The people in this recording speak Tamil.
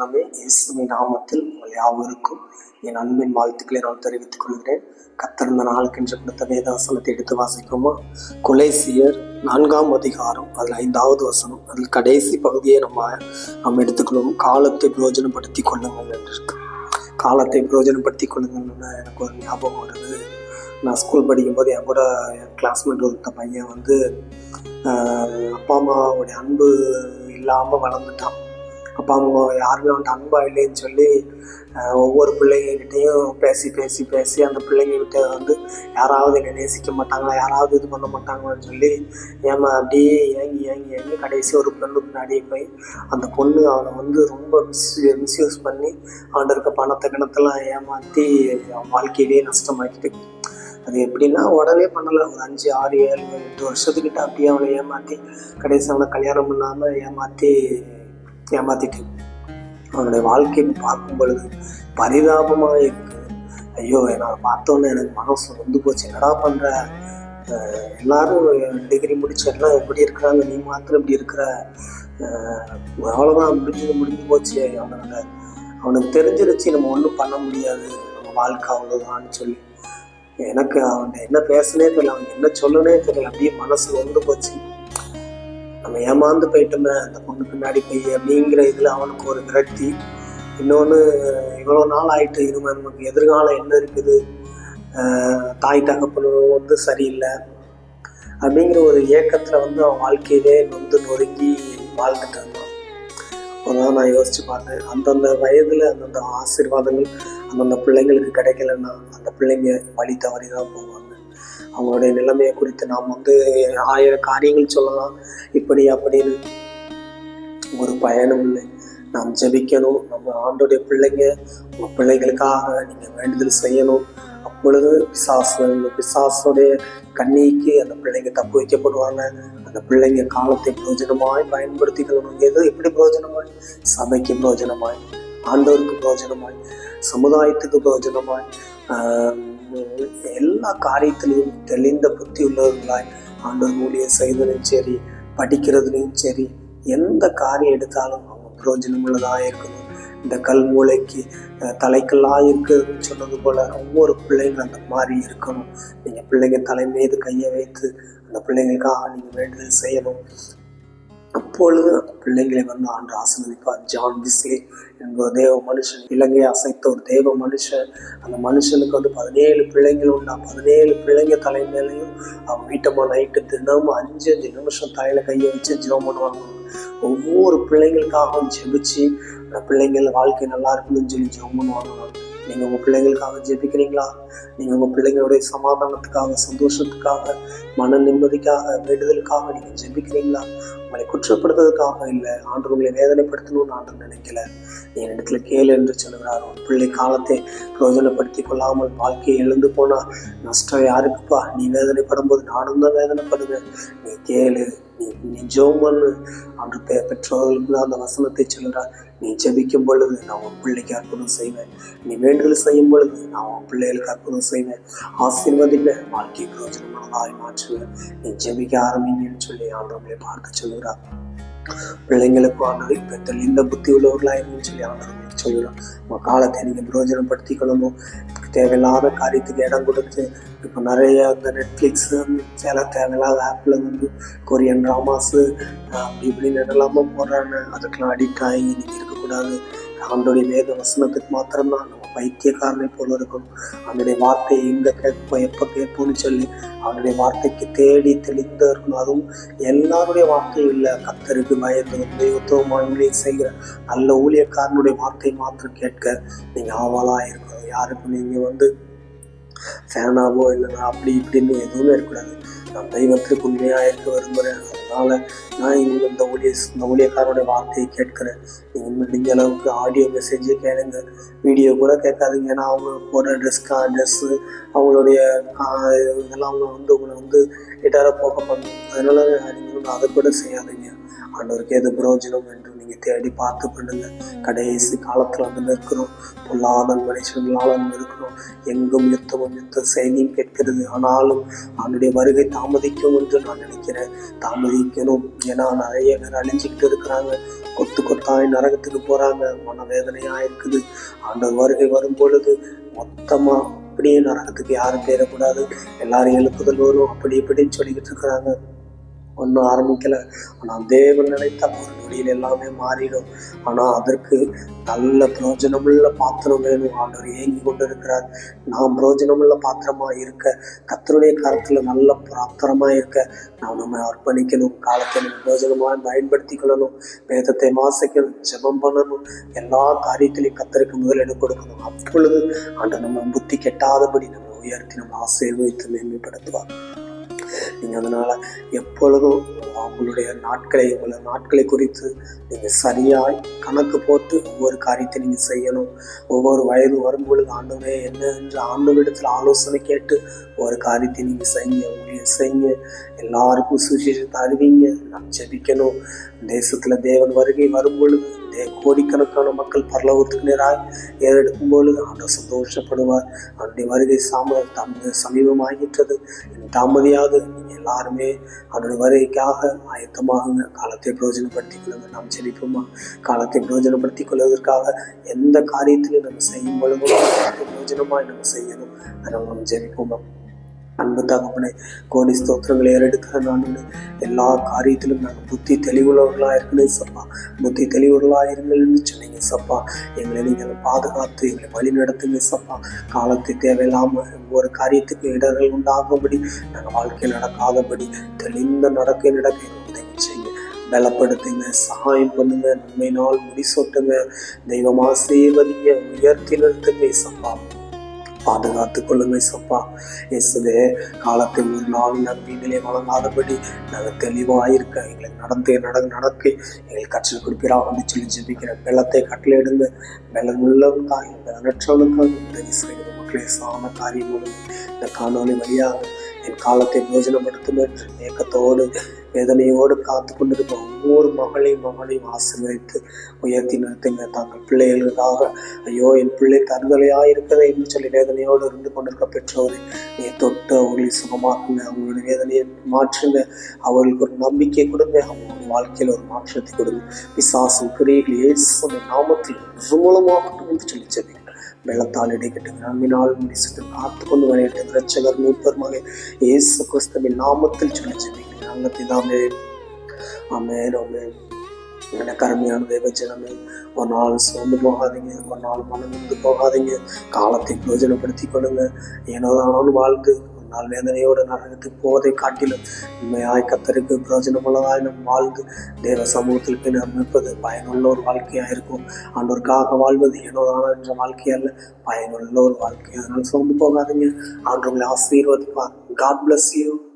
ஜனமே இயேசுவின் நாமத்தில் உங்கள் யாவருக்கும் என் அன்பின் வாழ்த்துக்களை நான் தெரிவித்துக் கொள்கிறேன். கத்திருந்த நாளுக்கென்று கொடுத்த வேதாசனத்தை எடுத்து வாசிக்குமா குலேசியர் நான்காம் அதிகாரம் அதில் ஐந்தாவது வசனம். அதில் கடைசி பகுதியை நம்ம நம்ம எடுத்துக்கொள்ளும் காலத்தை பிரயோஜனப்படுத்தி கொள்ளுங்கள் என்று இருக்கு காலத்தை பிரயோஜனப்படுத்தி கொள்ளுங்கள்னு எனக்கு ஒரு ஞாபகம் வருது. நான் ஸ்கூல் படிக்கும்போது என் கூட என் கிளாஸ்மேட் ஒருத்த பையன் வந்து அப்பா அம்மாவுடைய அன்பு இல்லாமல் வளர்ந்துட்டான். அப்பா அம்மா யாருமே வந்துட்டு அன்பாக இல்லைன்னு சொல்லி ஒவ்வொரு பிள்ளைங்கக்கிட்டேயும் பேசி பேசி பேசி அந்த பிள்ளைங்கக்கிட்ட வந்து யாராவது என்னை நேசிக்க மாட்டாங்களா யாராவது இது பண்ண மாட்டாங்களான்னு சொல்லி ஏமா அப்படியே ஏங்கி ஏங்கி ஏங்கி கடைசி ஒரு பொண்ணு பின்னாடியே போய் அந்த பொண்ணு அவனை வந்து ரொம்ப மிஸ் மிஸ்யூஸ் பண்ணி அவன்கிட்ட இருக்க பணத்தை கிணத்தெல்லாம் ஏமாற்றி அவன் வாழ்க்கையிலேயே நஷ்டமாக்கிட்டு. அது எப்படின்னா உடனே பண்ணலை. ஒரு அஞ்சு ஆறு ஏழு எட்டு வருஷத்துக்கிட்ட அப்படியே அவனை ஏமாற்றி கடைசி அவனை கல்யாணம் பண்ணாமல் ஏமாற்றி ஏமாற்றிட்டு அவனுடைய வாழ்க்கையை பார்க்கும் பொழுது பரிதாபமாக இருக்கு. ஐயோ என்னால் பார்த்தோன்னே எனக்கு மனசு வந்து போச்சு. என்னடா பண்ணுற எல்லாரும் டிகிரி முடிச்சு எல்லாம் எப்படி இருக்கிறாங்க? நீ மாத்திரம் இப்படி இருக்கிற? அவ்வளோதான் முடிஞ்சது முடிஞ்சு போச்சு. அவனோட அவனுக்கு தெரிஞ்சிருச்சு நம்ம ஒன்றும் பண்ண முடியாது. நம்ம வாழ்க்கை அவ்வளோதான்னு சொல்லி. எனக்கு அவன்கிட்ட என்ன பேசுனே தெரியல. அவன் என்ன சொல்லனே தெரியல. அப்படியே மனசு வந்து போச்சு. நம்ம ஏமாந்து போயிட்டோமே அந்த பொண்ணு பின்னாடி போய் அப்படிங்கிற இதில் அவனுக்கு ஒரு விரக்தி. இன்னொன்று இவ்வளோ நாள் ஆயிட்டு இனிமே நமக்கு எதிர்காலம் என்ன இருக்குது? தாய் தகப்பனும் வந்து சரியில்லை. அப்படிங்கிற ஒரு ஏக்கத்தில் வந்து அவன் வாழ்க்கையிலே நொந்து நொறுங்கி வாழ்ந்துட்டு இருந்தான். அதான் நான் யோசிச்சு பார்த்தேன். அந்தந்த வயதில் அந்தந்த ஆசீர்வாதங்கள் அந்தந்த பிள்ளைங்களுக்கு கிடைக்கலன்னா அந்த பிள்ளைங்க வழி தவறி தான் போவாங்க. அவங்களுடைய நிலைமையை குறித்து நாம் வந்து ஆயிரம் காரியங்கள் சொல்லலாம். இப்படி அப்படின்னு. ஒரு பயனும் இல்லை. நாம் ஜெபிக்கணும். நம்ம ஆண்டோடைய பிள்ளைங்க உங்கள் பிள்ளைகளுக்காக நீங்கள் வேண்டுதல் செய்யணும். அப்பொழுது பிசாசு அந்த பிசாசுடைய கண்ணிக்கு அந்த பிள்ளைங்க தப்பு வைக்கப்படுவாங்க. அந்த பிள்ளைங்க காலத்தை பிரயோஜனமாய் பயன்படுத்திக்கணும் எது? எப்படி பிரயோஜனமாய் சபைக்கு பிரயோஜனமாய் ஆண்டவருக்கு பிரயோஜனமாய் சமுதாயத்துக்கு பிரயோஜனமாய் எல்லா காரியத்திலையும் தெளிந்த புத்தி உள்ளவர்களாய் ஆண்டவர் ஊழியம் செய்ததும் சரி படிக்கிறதுலையும் சரி எந்த காரியம் எடுத்தாலும் அவங்க பிரயோஜனம் உள்ளதாக இருக்கணும். இந்த கல் மூளைக்கு தலைக்கல்லாக இருக்குதுன்னு சொன்னது போல் ஒவ்வொரு பிள்ளைங்களும் அந்த மாதிரி இருக்கணும். நீங்கள் பிள்ளைங்க தலை மீது கையை வைத்து அந்த பிள்ளைங்களுக்காக நீங்கள் வேண்டுதல் செய்யணும். அப்பொழுது அந்த பிள்ளைங்களை வந்து ஆண்டு ஆசீர்வதிப்பார். ஜான் பிஸ்லே என்கிற தேவ மனுஷன் இலங்கையை அசைத்த ஒரு தேவ மனுஷன். அந்த மனுஷனுக்கு வந்து பதினேழு பிள்ளைங்கள் உண்டா. பதினேழு பிள்ளைங்க தலைமையிலையும் மேலேயும் அவன் வீட்டம்மா நைட்டு தினமும் அஞ்சு அஞ்சு நிமிஷம் தலையில கையை வச்சு ஜெபம் பண்ணுவாங்க. ஒவ்வொரு பிள்ளைங்களுக்காகவும் ஜெபிச்சு அந்த பிள்ளைங்கள் வாழ்க்கை நல்லா இருக்கணும்னு சொல்லி ஜெபம் பண்ணுவாங்க. நீங்கள் உங்கள் பிள்ளைங்களுக்காக ஜெபிக்கிறீங்களா? நீங்கள் உங்கள் பிள்ளைங்களுடைய சமாதானத்துக்காக சந்தோஷத்துக்காக மன நிம்மதிக்காக விடுதலுக்காக நீங்கள் ஜெபிக்கிறீங்களா? உங்களை குற்றப்படுத்துறதுக்காக இல்லை ஆண்டு உங்களை வேதனைப்படுத்தணும்னு ஆண்டு நினைக்கல. நீ இடத்துல கேளு என்று சொல்கிறார் உன் பிள்ளை காலத்தை பிரயோஜனப்படுத்தி கொள்ளாமல் வாழ்க்கையை எழுந்து போனால் நஷ்டம் யாருக்குப்பா? நீ வேதனைப்படும் போது நானும் தான் வேதனைப்படுவேன். நீ கேளு நீ நீ பண்ணு அன்று பெ பெற்றோர்களுக்கு அந்த வசனத்தை சொல்கிறார் நீ ஜெபிக்கும் பொழுது நான் உன் பிள்ளைக்கு அற்புதம் செய்வேன். நீ வேண்டுதல் செய்யும் பொழுது நான் உன் பிள்ளைகளுக்கு அற்புதம் செய்வேன். ஆசீர்வதிப்பேன். வாழ்க்கை பிரயோஜனமானதாய் மாற்றுவேன். நீ ஜெபிக்க ஆரம்பிங்கன்னு சொல்லி ஆண்டவங்களை பார்க்க சொல்கிறார் பிள்ளைங்களுக்கும் ஆண்டவர் இப்போ தெளிந்த புத்தி உள்ளவர்களாக இருந்துன்னு சொல்லி ஆண்டவர் உங்களுக்கு உங்கள் காலத்தை நீங்கள் பிரயோஜனப்படுத்திக்கணும் தேவையில்லாத காரியத்துக்கு இடம் கொடுத்து இப்போ நிறைய இந்த நெட்ஃப்ளிக்ஸு சில தேவையில்லாத ஆப்பில் வந்து கொரியன் ட்ராமாஸு அப்படி இப்படின்னு என்னெல்லாமோ போடுறாங்க. அதுக்கெல்லாம் அடிக்ட் ஆகி நீங்கள் இருக்கக்கூடாது. ஆண்டோடைய வேத வசனத்துக்கு மாத்திரம்தான். பைத்தியக்காரனை போல இருக்கும். அவனுடைய வார்த்தையை எங்கே கேட்போம் எப்போ கேட்போம்னு சொல்லி அவனுடைய வார்த்தைக்கு தேடி தெளிந்து இருக்கணும் அதுவும் எல்லாருடைய வார்த்தையும் இல்லை. கத்தருக்கு பயந்து தெய்வத்துவம் செய்கிற நல்ல ஊழியக்காரனுடைய வார்த்தை மாத்திரம் கேட்க நீங்கள் ஆவலாக இருக்கணும். யாருக்கும் நீங்கள் வந்து ஃபேனாவோ இல்லைன்னா அப்படி இப்படின்னு எதுவுமே இருக்கக்கூடாது. நான் தெய்வத்திற்கு உண்மையாக இருக்க விரும்புகிறேன் அதனால் நான் இவங்க இந்த ஊழிய இந்த ஊழியக்காரனுடைய வார்த்தையை கேட்குறேன். நீங்கள் முடிஞ்ச அளவுக்கு ஆடியோ மெசேஜே கேளுங்க. வீடியோ கூட கேட்காதீங்க. ஏன்னா அவங்க போடுற ட்ரெஸ்க்கா ட்ரெஸ்ஸு அவங்களுடைய கா- இதெல்லாம் அவங்க வந்து உங்களை வந்து கிட்டார போக பண்ணும் அதனால நீங்கள் அதை கூட செய்யாதீங்க. ஆண்டவருக்கு எது பிரயோஜனம் என்று நீங்கள் தேடி பார்த்து பண்ணுங்க. கடைசி காலத்தில் வந்து நிற்கிறோம். பொல்லாத மனுஷங்களால் வந்து இருக்கிறோம் எங்கும் யுத்தமும் யுத்த செய்தியும் கேட்கிறது. ஆனாலும் அவனுடைய வருகை தாமதிக்கும் என்று நான் நினைக்கிறேன். தாமதிக்கணும். ஏன்னா நிறைய பேர் அழிஞ்சிக்கிட்டு இருக்கிறாங்க. கொத்து கொத்தாய் நரகத்துக்கு போறாங்க. மனவேதனையாக இருக்குது ஆண்டவர் வருகை வரும் பொழுது மொத்தமா அப்படியே நரகத்துக்கு யாரும் பேரக்கூடாது எல்லாரும் எழுப்புதல் வரும். அப்படி இப்படின்னு சொல்லிக்கிட்டு இருக்கிறாங்க. ஒன்றும் ஆரம்பிக்கல. ஆனால் தேவன் நினைத்த ஒரு நொடியில் எல்லாமே மாறிடும். ஆனால் அதற்கு நல்ல பிரயோஜனமுள்ள பாத்திரம் வேணும். ஆண்டவர் ஏங்கி கொண்டு இருக்கிறார் நாம் பிரயோஜனமுள்ள பாத்திரமா இருக்க கத்தருடைய காலத்தில் நல்ல பாத்திரமா இருக்க நாம் நம்ம அர்ப்பணிக்கணும் காலத்தை நம்ம பிரயோஜனமாக பயன்படுத்தி கொள்ளணும் வேதத்தை வாசிக்கணும் ஜெபம் பண்ணணும் எல்லா காரியத்திலையும் கத்தருக்கு முதலிடம் கொடுக்கணும். அப்பொழுது ஆண்டு நம்ம புத்தி கெட்டாதபடி நம்ம உயர்த்தி நம்ம ஆசீர்வதித்து மேன்மைப்படுத்துவார். நீங்கள் அதனால் எப்பொழுதும் அவங்களுடைய நாட்களை உங்களோட நாட்களை குறித்து நீங்கள் சரியாய் கணக்கு போட்டு ஒவ்வொரு காரியத்தை நீங்கள் செய்யணும். ஒவ்வொரு வயது வரும்பொழுது ஆண்டவரே என்ன என்று ஆண்டவரிடத்தில் ஆலோசனை கேட்டு ஒரு காரியத்தை நீங்கள் செய்யுங்க உங்களுடைய செய்யுங்க. எல்லாருக்கும் சுவிசேஷத்தை அறிவிங்க நாம் ஜெபிக்கணும். தேசத்தில் தேவன் வருகை வரும்பொழுது தே கோடிக்கணக்கான மக்கள் பரலோகத்துக்கு நேராக ஏறெடுக்கும் பொழுது ஆண்டவர் சந்தோஷப்படுவார். அவருடைய வருகை சாம தம் சமீபமாகிட்டது தாமதியாது. நீங்கள் எல்லாருமே அவருடைய வருகைக்காக ஆயத்தமாக காலத்தை பிரயோஜனப்படுத்திக் கொள்ளுங்கள் நாம் செழிப்போமா காலத்தை பிரயோஜனப்படுத்திக் கொள்வதற்காக எந்த காரியத்திலையும் நம்ம செய்யும் பொழுதும் பிரயோஜனமாக நம்ம செய்யணும். அதை நம்ம ஜெபிப்போமா? அன்பு தகப்பனே கோடி ஸ்தோத்திரங்களை ஏறெடுக்கிற நான் எல்லா காரியத்திலும் நாங்கள் புத்தி தெளிவுள்ளவர்களாக இருக்கணும் சப்பா புத்தி தெளிவுள்ளவர்களாக இருங்கள்னு சொன்னீங்க சப்பா எங்களை நீங்கள் பாதுகாத்து எங்களை வழி நடத்துங்க சப்பா காலத்தை தேவையில்லாமல் ஒவ்வொரு காரியத்துக்கு இடர்கள் உண்டாகும்படி நாங்கள் வாழ்க்கையில் நடக்காதபடி தெளிந்த நடக்க நடக்க எங்களுக்கு உதவி செய்யுங்க பலப்படுத்துங்க சகாயம் பண்ணுங்க நன்மை நாள் முடிசொட்டுங்க. தெய்வமாக செய்வதீங்க உயர்த்தி நிறுத்துங்க சப்பா பாதுகாத்து கொள்ளுங்க சப்பா இயேசுவே காலத்தை ஒரு நாள் நம்பிகளே வழங்காதபடி நாங்கள் தெளிவாக இருக்க எங்களுக்கு நடந்து நட நடக்க எங்களுக்கு கற்றல் கொடுப்பீரா வந்து சொல்லி ஜெபிக்கிற வெள்ளத்தை கட்டளையிடுங்க வெள்ளம் உள்ளவனுக்காக வெள்ளற்றவனுக்காக உதவி செய்கிற மக்களே சாம காரியங்களும் இந்த காணொலி வழியாக என் காலத்தை பிரயோஜனப்படுத்தும் என்று ஏக்கத்தோடு வேதனையோடு காத்து கொண்டிருந்த ஒவ்வொரு மகளையும் மகளையும் ஆசீர்வதித்து உயர்த்தி நிறுத்துங்க. தாங்கள் பிள்ளைகளுக்காக ஐயோ என் பிள்ளை தருதலையாக இருக்கிறது என்று சொல்லி வேதனையோடு இருந்து கொண்டிருக்க பெற்றோரை நீ தொட்டு அவர்களை சுகமாக்குங்க. அவங்களுடைய வேதனையை மாற்றுங்க. அவர்களுக்கு ஒரு நம்பிக்கை கொடுங்க. அவங்களோட வாழ்க்கையில் ஒரு மாற்றத்தை கொடுங்க. பிசாசும் கிரியைகள் இயேசுவின் நாமத்தில் மூலமாகட்டும் என்று சொல்லி வெள்ளத்தால் இடைக்கிட்டு நம்பினால் முடிச்சுட்டு காத்து கொண்டு வரையிட்டு ரட்சகர் மீட்பர் மகன் இயேசு கிறிஸ்துவின் நாமத்தில் சொல்லி செல்லுங்க நல்ல பிதாமே அமேன் அமேன் எனக்கு அருமையான தேவஜனமே ஒரு நாள் சோர்ந்து போகாதீங்க ஒரு நாள் மனம் வந்து போகாதீங்க. காலத்தை பிரயோஜனப்படுத்தி கொள்ளுங்க. ஏனோதானாலும் ஆனாலும் ஒரு நாள் வேதனையோட நரகத்துக்கு போவதை காட்டிலும் உண்மையாய் கத்தருக்கு பிரயோஜனமுள்ளதாய் நம் வாழ்ந்து தேவ சமூகத்தில் பின் அமைப்பது பயனுள்ள ஒரு வாழ்க்கையாக இருக்கும். ஆண்டோருக்காக வாழ்வது ஏனோதான என்ற வாழ்க்கை அல்ல பயனுள்ள ஒரு வாழ்க்கை. அதனால் சோர்ந்து போகாதீங்க. ஆண்டவங்களை ஆசீர்வதிப்பார். God bless you